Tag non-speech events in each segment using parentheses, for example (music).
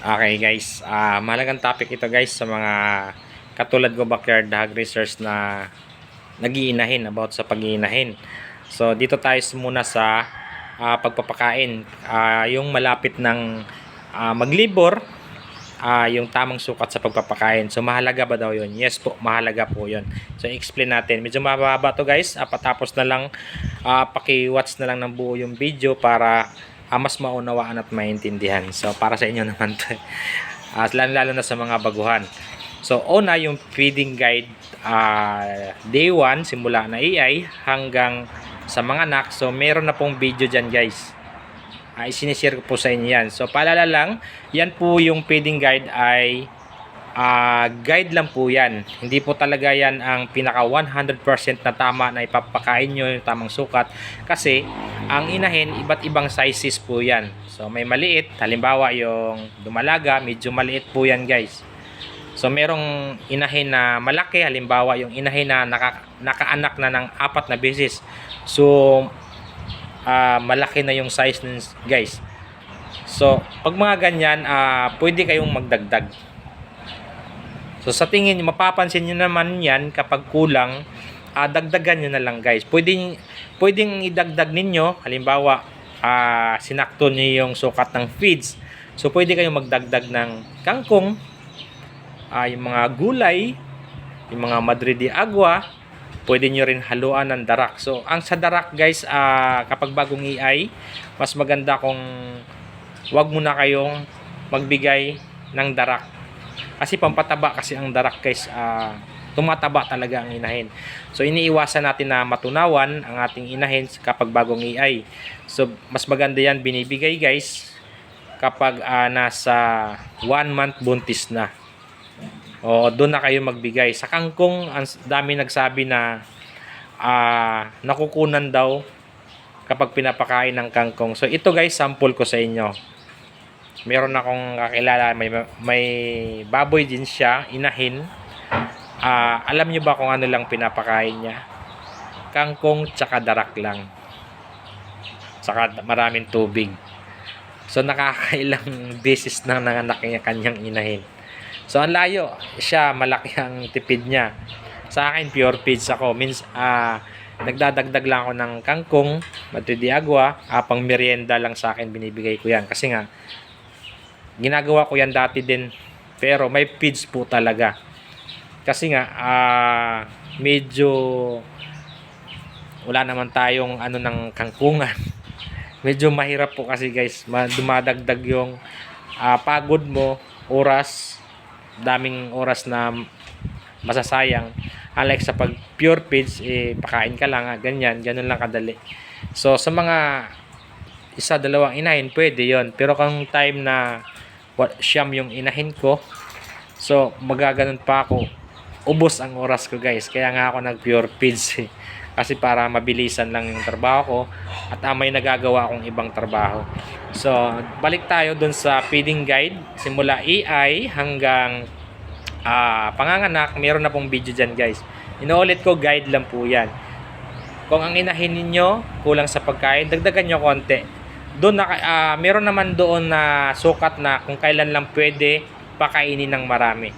Okay guys, ah mahalagang topic ito guys sa mga katulad ko backyard hog research na nagiinahin about sa pag-iinahin. So dito tayo muna sa ah, pagpapakain. Ah, yung malapit ng ah, maglibor, ah, yung tamang sukat sa pagpapakain. So mahalaga ba daw yun? Yes po, mahalaga po yun. So explain natin. Medyo mababa to guys. Ah, patapos na lang, ah, paki-watch na lang ng buo yung video para ah, mas maunawaan at maintindihan. So, para sa inyo naman to. Uh, lalo na sa mga baguhan. So, una yung feeding guide ah, day 1, simula na AI hanggang sa mga anak. So, meron na pong video dyan guys. Uh, isinishare ko po sa inyo yan. So, paalala lang, yan po yung feeding guide ay ah, guide lang po yan. Hindi po talaga yan ang pinaka 100% na tama na ipapakain nyo yung tamang sukat. Kasi, ang inahin, iba't ibang sizes po yan. So, may maliit. Halimbawa, yung dumalaga, medyo maliit po yan guys. So, merong inahin na malaki. Halimbawa, yung inahin na naka, nakaanak na ng apat na beses. So, ah, malaki na yung size guys. So, pag mga ganyan, ah, pwede kayong magdagdag. So sa tingin nyo, mapapansin nyo naman yan kapag kulang, ah, dagdagan nyo na lang guys. Pwedeng, pwedeng idagdag ninyo, halimbawa, ah, sinakto nyo yung sukat ng feeds. So pwede kayong magdagdag ng kangkong, ah, yung mga gulay, yung mga madre de agua, pwede nyo rin haluan ng darak. So ang sa darak guys, ah, kapag bagong EI, mas maganda kung wag muna kayong magbigay ng darak kasi pampataba kasi ang darak guys, ah, tumataba talaga ang inahin. So iniiwasan natin na matunawan ang ating inahin kapag bagong EI. So mas maganda yan binibigay guys kapag ah, nasa 1 month buntis na. O doon na kayo magbigay. Sa kangkong, ang dami nagsabi na ah, nakukunan daw kapag pinapakain ng kangkong. So ito guys, sample ko sa inyo meron akong kakilala may may baboy din siya inahin. Ah, alam niyo ba kung ano lang pinapakain niya? Kangkong tsaka darak lang. Tsaka maraming tubig. So nakakailang (laughs) beses na nanganak niya kanyang inahin. So ang layo. Siya malaki ang tipid niya. Sa akin pure feeds ako. Means ah nagdadagdag lang ako ng kangkong mati di agua ah, merienda lang sa akin binibigay ko yan. Kasi nga ginagawa ko yan dati din pero may feeds po talaga. Kasi nga ah, medyo wala naman tayong ano ng kangkungan. (laughs) Medyo mahirap po kasi guys. Ma- dumadagdag yung ah, pagod mo oras daming oras na masasayang. Unlike sa pag pure feeds eh pakain ka lang ah, ganyan ganun lang kadali. So sa mga isa dalawang inahin pwede yon pero kung time na siyam yung inahin ko. So, magaganon pa ako. Ubos ang oras ko guys. Kaya nga ako nag pure feeds eh. Kasi para mabilisan lang yung trabaho ko at ah, may nagagawa akong ibang trabaho. So, balik tayo dun sa feeding guide. Simula AI hanggang ah, panganganak. Meron na pong video dyan guys. Inuulit ko, guide lang po yan. Kung ang inahin ninyo kulang sa pagkain, dagdagan nyo konti doon na ah, meron naman doon na sukat na kung kailan lang pwede pakainin ng marami.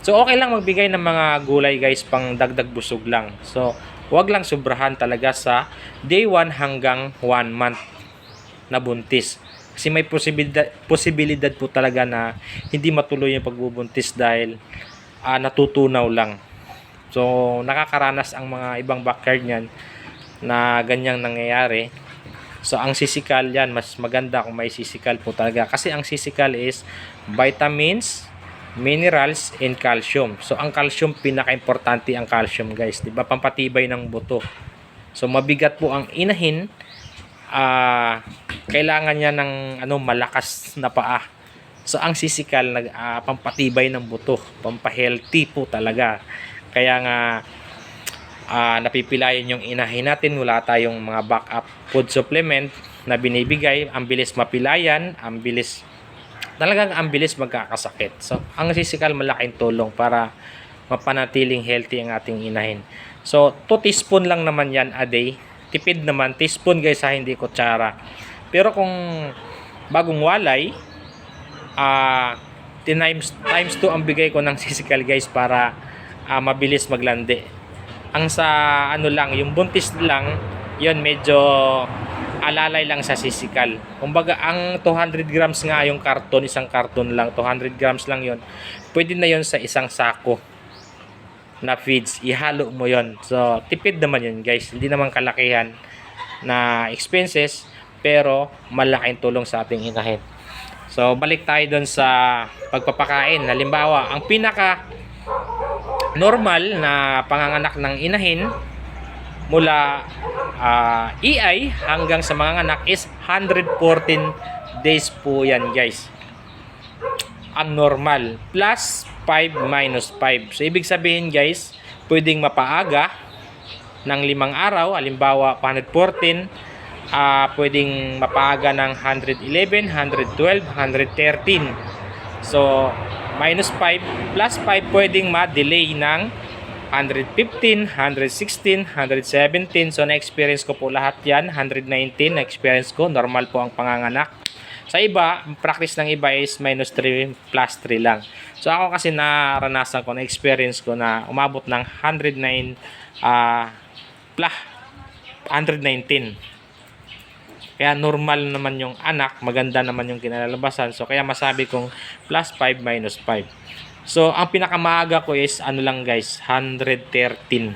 So okay lang magbigay ng mga gulay guys pang dagdag busog lang. So wag lang sobrahan talaga sa day 1 hanggang 1 month na buntis. Kasi may posibilidad, posibilidad po talaga na hindi matuloy yung pagbubuntis dahil ah, natutunaw lang. So nakakaranas ang mga ibang backyard niyan na ganyang nangyayari. So, ang sisikal yan, mas maganda kung may sisikal po talaga. Kasi ang sisikal is vitamins, minerals, and calcium. So, ang calcium, pinaka-importante ang calcium, guys. Diba? Pampatibay ng buto. So, mabigat po ang inahin. ah kailangan niya ng ano, malakas na paa. So, ang sisikal, nag, ah, pampatibay ng buto. Pampahealthy po talaga. Kaya nga, ah napipilayan yung inahin natin. Wala tayong mga backup food supplement na binibigay. Ang bilis mapilayan ang bilis talagang ang bilis magkakasakit. So ang sisikal malaking tulong para mapanatiling healthy ang ating inahin. So 2 teaspoon lang naman yan a day. Tipid naman teaspoon guys ha hindi kutsara. Pero kung bagong walay ah times times 2 ang bigay ko ng (laughs) physical guys para ah, mabilis maglandi. Ang sa ano lang, yung buntis lang, yon medyo alalay lang sa physical. Kumbaga, ang 200 grams nga yung karton, isang karton lang, 200 grams lang yon Pwede na yon sa isang sako na feeds. Ihalo mo yon So, tipid naman yun guys. Hindi naman kalakihan na expenses, pero malaking tulong sa ating inahin. So, balik tayo doon sa pagpapakain. Halimbawa, ang pinaka normal na panganganak ng inahin mula ah, EI hanggang sa mga anak is 114 days po yan guys. Ang normal plus 5 minus 5. So ibig sabihin guys, pwedeng mapaaga ng limang araw, halimbawa 114, ah pwedeng mapaaga ng 111, 112, 113. So minus 5 plus 5 pwedeng ma-delay ng 115, 116, 117. So, na-experience ko po lahat yan. 119 na-experience ko. Normal po ang panganganak. Sa iba, practice ng iba is minus 3 plus 3 lang. So, ako kasi naranasan ko, na-experience ko na umabot ng 109 ah plus 119. Kaya normal naman yung anak, maganda naman yung kinalalabasan. So, kaya masabi kong plus 5 minus 5. So, ang pinakamaaga ko is ano lang guys, 113.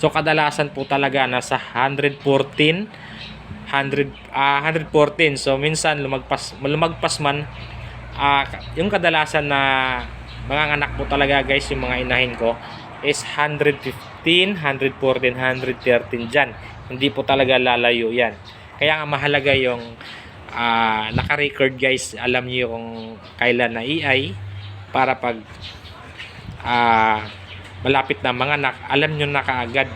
So, kadalasan po talaga nasa 114, 100, ah 114. So, minsan lumagpas, lumagpas man, ah yung kadalasan na mga anak po talaga guys, yung mga inahin ko, is 115, 114, 113 dyan. Hindi po talaga lalayo yan. Kaya nga mahalaga yung ah naka-record guys, alam niyo kung kailan na EI para pag ah malapit na mga anak, alam nyo na kaagad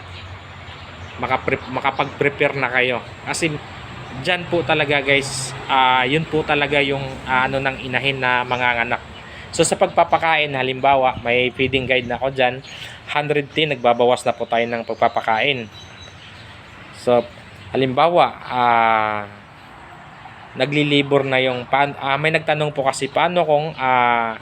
makapag-prepare na kayo. Kasi dyan po talaga guys, ah yun po talaga yung ah, ano ng inahin na mga anak. So sa pagpapakain, halimbawa, may feeding guide na ako dyan, 110, nagbabawas na po tayo ng pagpapakain. So, halimbawa, ah naglilibor na yung pan ah, may nagtanong po kasi paano kung ah,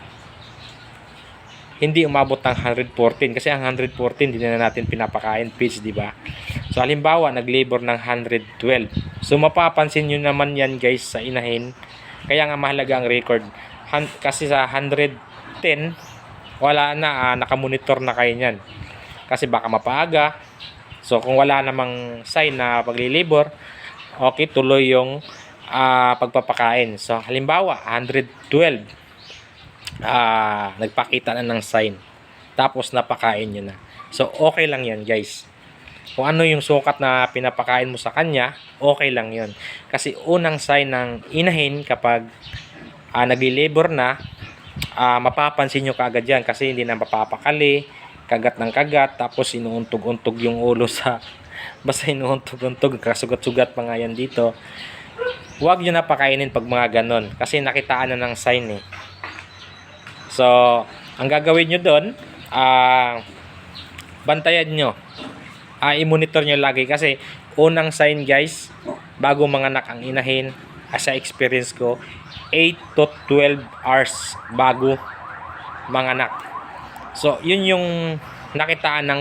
hindi umabot ng 114 kasi ang 114 hindi na natin pinapakain feeds, di ba? So halimbawa naglabor ng 112. So mapapansin niyo naman yan guys sa inahin. Kaya nga mahalaga ang record. Han- kasi sa 110 wala na ah, nakamonitor na kayo niyan. Kasi baka mapaaga. So kung wala namang sign na paglilibor, okay tuloy yung ah, pagpapakain. So halimbawa 112 ah nagpakita na ng sign. Tapos napakain nyo na. So, okay lang yan guys. Kung ano yung sukat na pinapakain mo sa kanya, okay lang yon Kasi unang sign ng inahin kapag ah, nagli-labor na, ah, mapapansin nyo kaagad yan kasi hindi na mapapakali, kagat ng kagat, tapos inuuntog-untog yung ulo sa (laughs) basta inuuntog-untog, kasugat-sugat pa nga yan dito. Huwag nyo na pakainin pag mga ganon kasi nakitaan na ng sign eh. So, ang gagawin nyo doon, ah, bantayan nyo. Ah, i-monitor nyo lagi kasi unang sign guys, bago manganak ang inahin, as sa experience ko, 8 to 12 hours bago manganak. So, yun yung nakitaan ng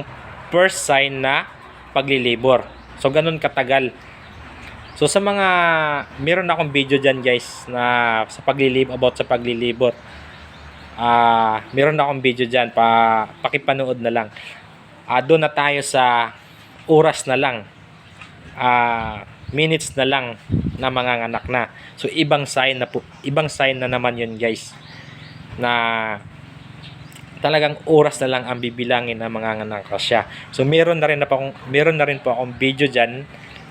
first sign na paglilibor. So, ganun katagal. So, sa mga, meron akong video dyan guys na sa paglilib, about sa paglilibor ah meron akong video dyan pa pakipanood na lang ah doon na tayo sa oras na lang ah minutes na lang na mga anak na so ibang sign na po ibang sign na naman yun guys na talagang oras na lang ang bibilangin ng mga ko siya so meron na rin na po akong meron na rin po akong video dyan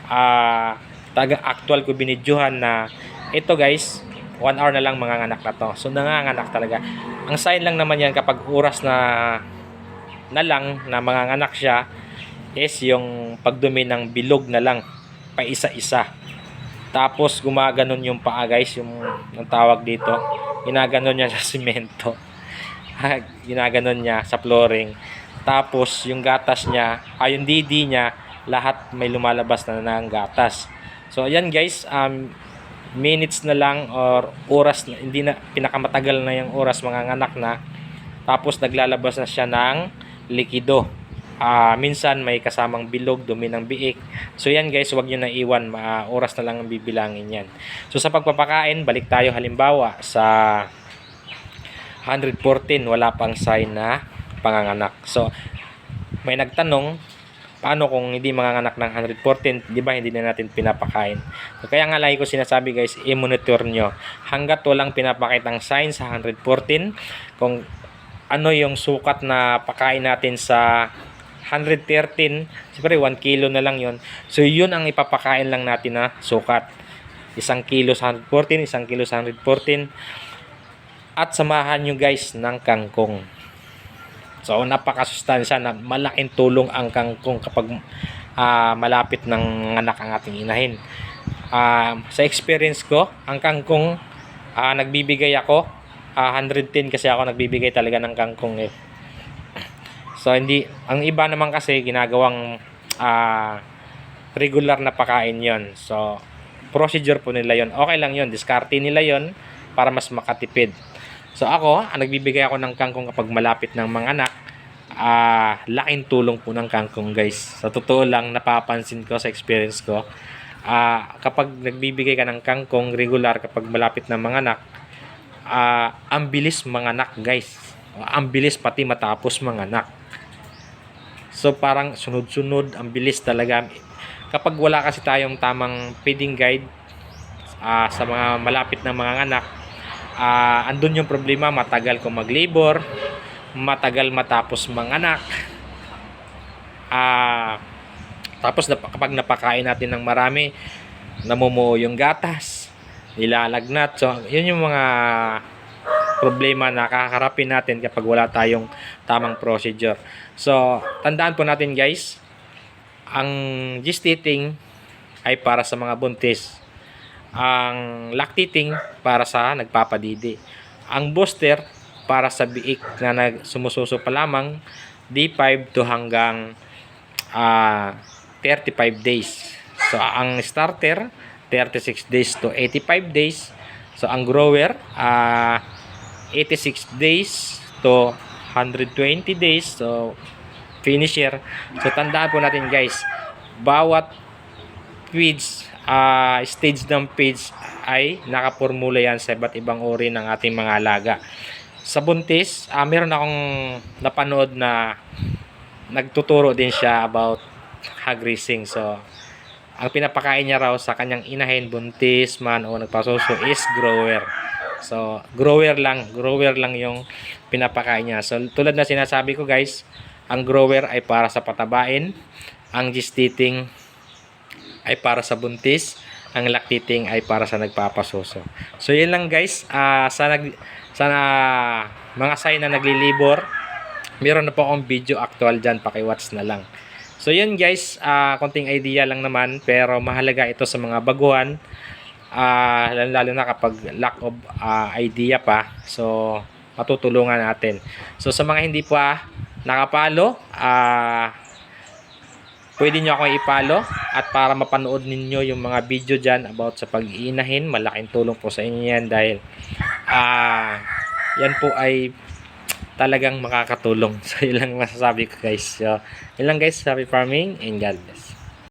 ah taga actual ko binidyohan na ito guys 1 hour na lang mga anak na to. So nanganganak talaga. Ang sign lang naman yan kapag oras na na lang na mga anak siya is yung pagdumi ng bilog na lang pa isa-isa. Tapos gumaganon yung paa guys, yung ang tawag dito. Ginaganon niya sa simento. Ginaganon niya sa flooring. Tapos yung gatas niya, ay yung didi niya, lahat may lumalabas na ng gatas. So ayan guys, um, minutes na lang or oras na, hindi na pinakamatagal na yung oras mga anak na tapos naglalabas na siya ng likido Ah, minsan may kasamang bilog, dumi ng biik. So yan guys, huwag nyo na iwan, ma oras na lang ang bibilangin yan. So sa pagpapakain, balik tayo halimbawa sa 114, wala pang sign na panganganak. So may nagtanong, paano kung hindi manganganak ng 114, di ba hindi na natin pinapakain? So, kaya nga lagi ko sinasabi guys, i-monitor nyo. Hanggat walang pinapakitang sign sa 114, kung ano yung sukat na pakain natin sa 113, siyempre 1 kilo na lang yon So yun ang ipapakain lang natin na sukat. Isang kilo sa 114, isang kilo sa 114. At samahan nyo guys ng kangkong. So napakasustansya na malaking tulong ang kangkong kapag ah, malapit ng anak ang ating inahin. Ah, sa experience ko, ang kangkong ah, nagbibigay ako ah, 110 kasi ako nagbibigay talaga ng kangkong eh. So hindi ang iba naman kasi ginagawang ah, regular na pakain 'yon. So procedure po nila 'yon. Okay lang 'yon, diskarte nila 'yon para mas makatipid. So ako, ang nagbibigay ako ng kangkong kapag malapit ng mga anak, ah laking tulong po ng kangkong guys. Sa totoo lang napapansin ko sa experience ko, ah kapag nagbibigay ka ng kangkong regular kapag malapit ng mga anak, ah ang bilis manganak guys. Ang bilis pati matapos manganak. So parang sunod-sunod, ang bilis talaga. Kapag wala kasi tayong tamang feeding guide ah, sa mga malapit na mga anak, ah, andun yung problema, matagal kung mag-labor, matagal matapos manganak. Ah, tapos kapag napakain natin ng marami, namumuo yung gatas, nilalagnat. So, yun yung mga problema na kakaharapin natin kapag wala tayong tamang procedure. So, tandaan po natin guys, ang gestating ay para sa mga buntis. Ang lactating para sa nagpapadidi. Ang booster para sa biik na nag sumususo pa lamang D5 to hanggang ah 35 days. So, ang starter 36 days to 85 days. So, ang grower ah 86 days to 120 days. So, finisher. So, tandaan po natin guys, bawat feeds, ah stage ng feeds ay nakapormula yan sa iba't ibang uri ng ating mga alaga. Sa buntis, ah meron akong napanood na nagtuturo din siya about hog raising. So, ang pinapakain niya raw sa kanyang inahin, buntis man o nagpasuso is grower. So, grower lang, grower lang yung pinapakain niya. So, tulad na sinasabi ko guys, ang grower ay para sa patabain, ang gestating ay para sa buntis, ang lactating ay para sa nagpapasuso. So, yun lang guys. Ah, sa nag sa na- mga sign na naglilibor, meron na po akong video actual dyan, pakiwatch na lang. So yun guys, ah konting idea lang naman pero mahalaga ito sa mga baguhan. Ah lalo, na kapag lack of ah, idea pa. So matutulungan natin. So sa mga hindi pa nakapalo, ah pwede nyo ako ipalo at para mapanood ninyo yung mga video dyan about sa pag-iinahin, malaking tulong po sa inyo yan dahil ah yan po ay talagang makakatulong. So, yun lang masasabi ko guys. So, yun lang guys. Happy farming and God bless.